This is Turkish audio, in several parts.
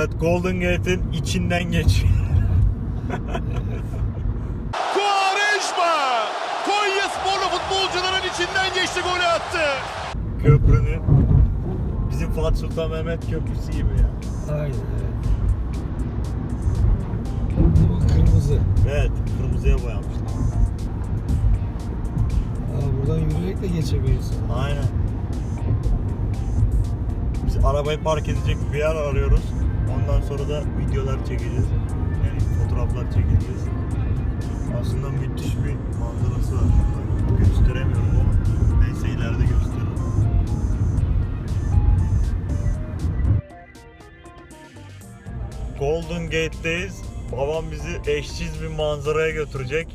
Evet Golden Gate'in içinden geçiyor. Quaresma! Konya sporlu futbolcuların içinden geçti golü attı. Köprünün bizim Fatih Sultan Mehmet Köprüsü gibi ya. Aynen evet. Bu kırmızı. Evet kırmızıya boyamışlar. Aa, buradan yürüyerek de geçebilirsin. Aynen. Biz arabayı park edecek bir yer arıyoruz. Ondan sonra da videolar çekeceğiz. Yani fotoğraflar çekeceğiz. Aslında müthiş bir manzarası var. Gösteremiyorum ama neyse ileride gösteririm. Golden Gate'deyiz. Babam bizi eşsiz bir manzaraya götürecek.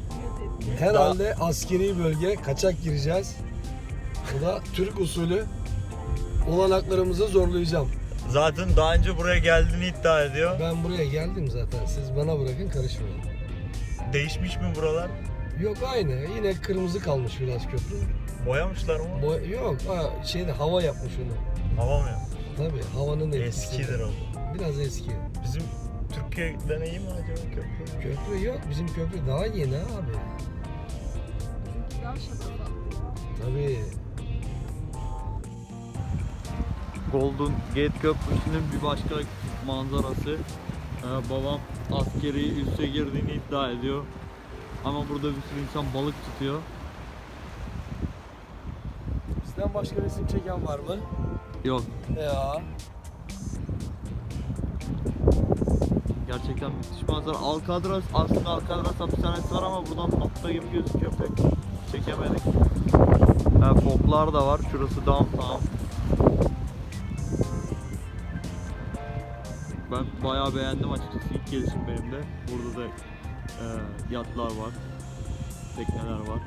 Herhalde askeri bölge kaçak gireceğiz. Bu da Türk usulü olanaklarımızı zorlayacağım. Zaten daha önce buraya geldiğini iddia ediyor. Ben buraya geldim zaten. Siz bana bırakın karışmayın. Değişmiş mi buralar? Yok aynı. Yine kırmızı kalmış biraz köprü. Boyamışlar mı? Bo- yok ha, şeyde hava yapmış onu. Hava mı? Tabii havanın etkisi. Eskidir o. Biraz eski. Bizim Türkiye'den iyi mi acaba köprü? Köprü yok. Bizim köprü daha yeni abi. Tabii. Golden Gate Köprüsü'nün bir başka manzarası. Ee, babam askeri üsse girdiğini iddia ediyor. Ama burada bir sürü insan balık tutuyor. Bizden başka resim çeken var mı? Yok. Ya. Gerçekten müthiş manzara. Alcatraz aslında Alcatraz hapishanesi var ama buradan nokta gibi gözüküyor pek çekemedik. Ha, foklar da var. Şurası downtown. Ben bayağı beğendim açıkçası ilk gelişim benim de. Burada da e, yatlar var. Tekneler var.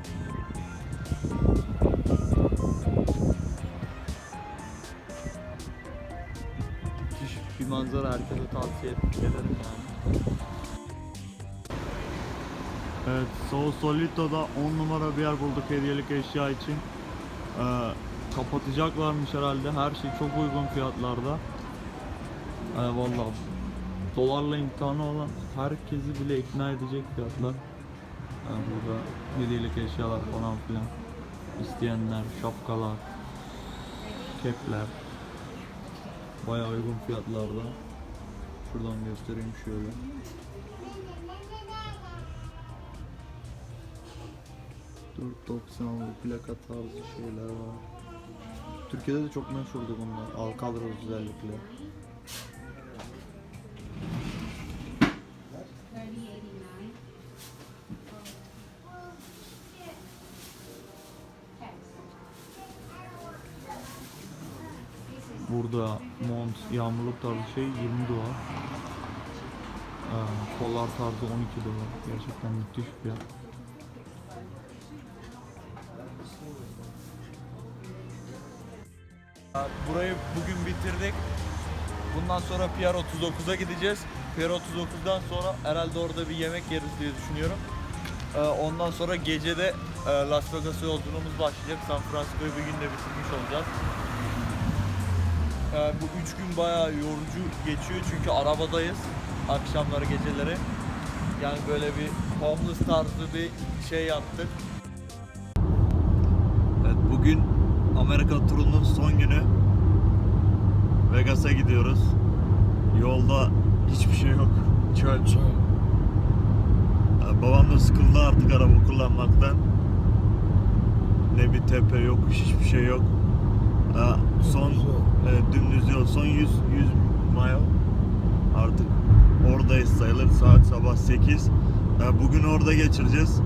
Müthiş bir manzara herkese tavsiye ederim yani. Evet, Sausalito'da 10 numara bir yer bulduk hediyelik eşya için. Ee, kapatacaklarmış herhalde. Her şey çok uygun fiyatlarda. Ee, vallahi dolarla imtihanı olan herkesi bile ikna edecek fiyatlar. Ee, burada hediyelik eşyalar falan filan. İsteyenler, şapkalar, kepler. Bayağı uygun fiyatlarda. Şuradan göstereyim şöyle. ...4.90'lı plaka tarzı şeyler var. Türkiye'de de çok meşhurdu bunlar. Alcatraz özellikle. Burada mont, yağmurluk tarzı şey 20 dolar. Ee, kollar tarzı 12 dolar. Gerçekten müthiş fiyat. Burayı bugün bitirdik. Bundan sonra Pier 39'a gideceğiz. Pier 39'dan sonra herhalde orada bir yemek yeriz diye düşünüyorum. Ee, Ondan sonra gece de e, Las Vegas'a yolculuğumuz başlayacak. San Francisco'yu bir günde bitirmiş olacağız. Ee, Bu üç gün bayağı yorucu geçiyor çünkü arabadayız akşamları geceleri. Yani böyle bir homeless tarzı bir şey yaptık. Evet bugün Amerika turunun son günü. Vegas'a gidiyoruz. Yolda hiçbir şey yok. Çöl. Şöyle. Ee, Babam da sıkıldı artık araba kullanmaktan. Ne bir tepe yok, hiçbir şey yok. Ee, Son e, dümdüz yol, son 100 100 mile artık oradayız sayılır. Saat sabah 8. Ee, Bugün orada geçireceğiz.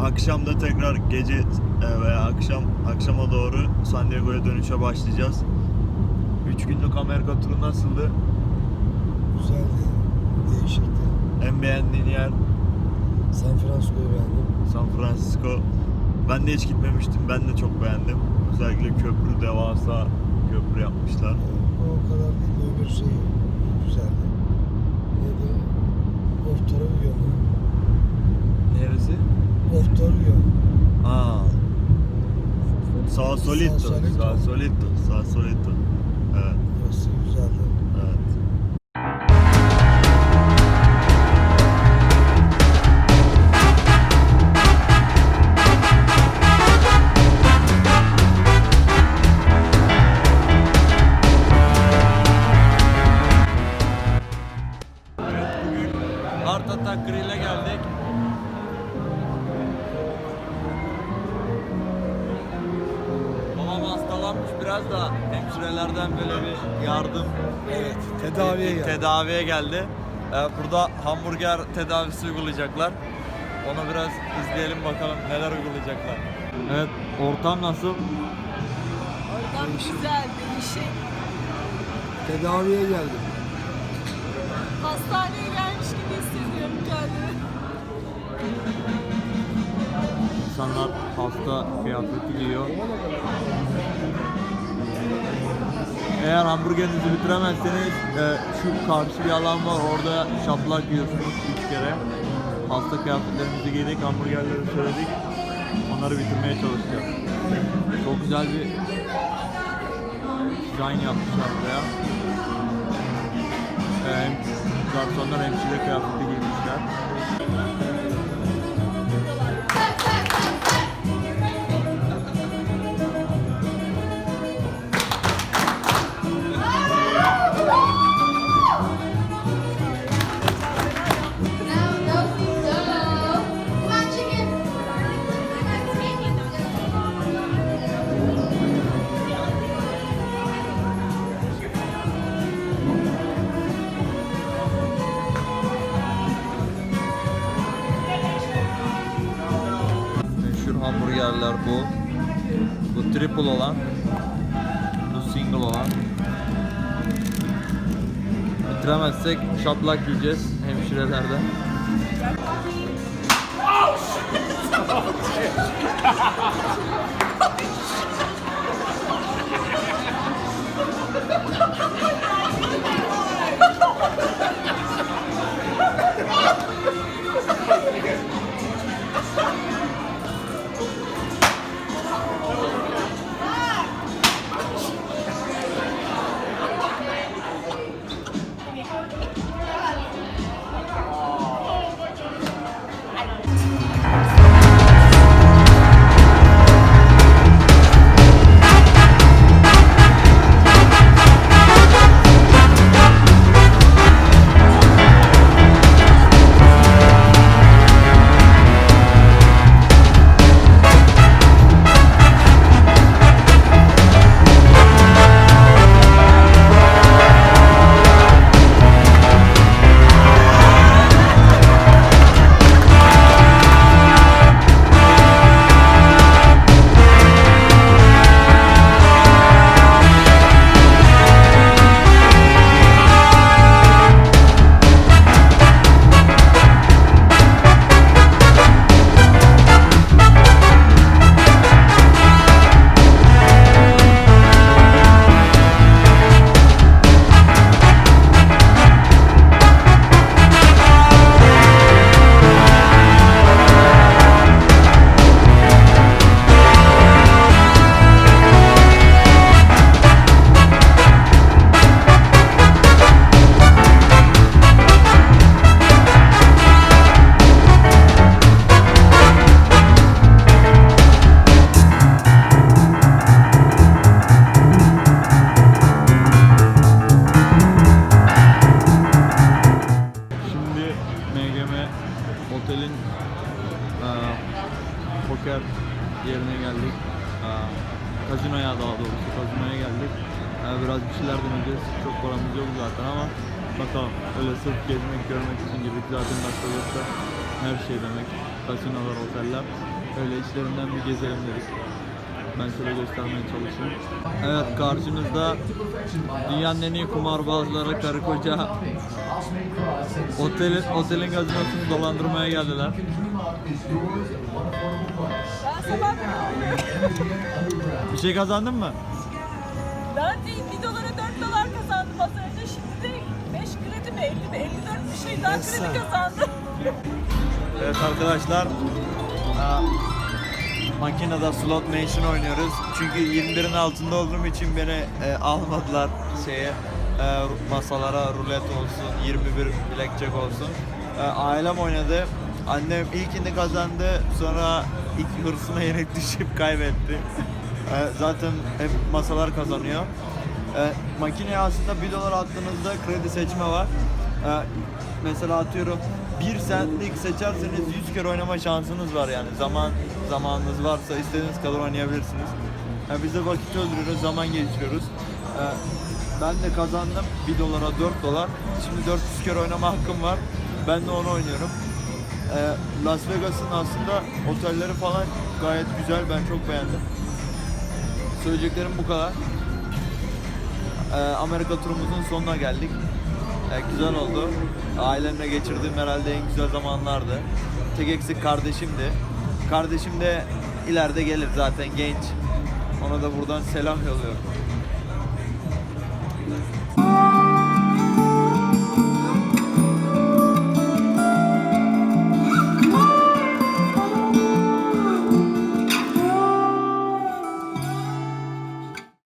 Akşam da tekrar gece e, veya akşam akşama doğru San Diego'ya dönüşe başlayacağız. 3 günlük Amerika turu nasıldı? Güzeldi. Değişikti. En beğendiğin yer San Francisco'yu beğendim. San Francisco. Ben de hiç gitmemiştim. Ben de çok beğendim. Özellikle köprü devasa köprü yapmışlar. O kadar değil de öbür şey güzeldi. Neydi? Ortorovio mu? Neresi? Ortorovio. Aa. Sausalito. Sausalito. Sausalito. Sausalito. Evet, Burası güzeldi. Evet, tedaviye geldi. tedaviye geldi. Ee, burada hamburger tedavisi uygulayacaklar. Onu biraz izleyelim bakalım neler uygulayacaklar. Evet, ortam nasıl? Oradan güzel, değişik. Tedaviye geldim. Hastaneye gelmiş gibi hissediyorum kendimi. İnsanlar hasta kıyafeti giyiyor. Eğer hamburgerinizi bitiremezseniz e, şu karşı bir alan var orada şaplak yiyorsunuz üç kere. Hasta kıyafetlerimizi giydik, hamburgerleri söyledik. Onları bitirmeye çalışacağız. Çok güzel bir dizayn yapmışlar buraya. E, hem garsonlar hemşire kıyafeti giymişler. Triple olan. Bu single olan. Bitiremezsek şaplak yiyeceğiz hemşirelerden. Şimdi MGM otelin e, poker yerine geldik. E, kazinoya daha doğrusu kazinoya geldik. E, biraz bir şeyler deneyeceğiz. Çok paramız yok zaten ama bakalım öyle sırf gezmek görmek için girdik zaten dakika yoksa her şey demek. Kasinolar, oteller. Öyle içlerinden bir gezelim dedik. Ben şöyle göstermeye çalışayım. Evet karşımızda dünyanın en iyi kumarbazları karı koca Otelin, otelin gazinosunu dolandırmaya geldiler. Ben sabah Bir şey kazandın mı? ben değil 1 dolara 4 dolar kazandım az önce. Şimdi de 5 kredi mi 50 mi 54 bir şey daha kredi kazandım. Evet arkadaşlar. aa, Makinede slot machine oynuyoruz. Çünkü 21'in altında olduğum için beni e, almadılar şeye e, masalara rulet olsun, 21 blackjack olsun. E, ailem oynadı. Annem ilkini kazandı. Sonra ilk hırsına yenik düşüp kaybetti. E, zaten hep masalar kazanıyor. E, makineye aslında 1 dolar attığınızda kredi seçme var. E, mesela atıyorum 1 centlik seçerseniz 100 kere oynama şansınız var yani. Zaman zamanınız varsa istediğiniz kadar oynayabilirsiniz. Yani biz de vakit öldürüyoruz, zaman geçiriyoruz. Ee, ben de kazandım 1 dolara 4 dolar. Şimdi 400 kere oynama hakkım var. Ben de onu oynuyorum. Ee, Las Vegas'ın aslında otelleri falan gayet güzel. Ben çok beğendim. Söyleyeceklerim bu kadar. Ee, Amerika turumuzun sonuna geldik. Ee, güzel oldu. Ailemle geçirdiğim herhalde en güzel zamanlardı. Tek eksik kardeşimdi. Kardeşim de ileride gelir zaten genç. Ona da buradan selam yolluyorum.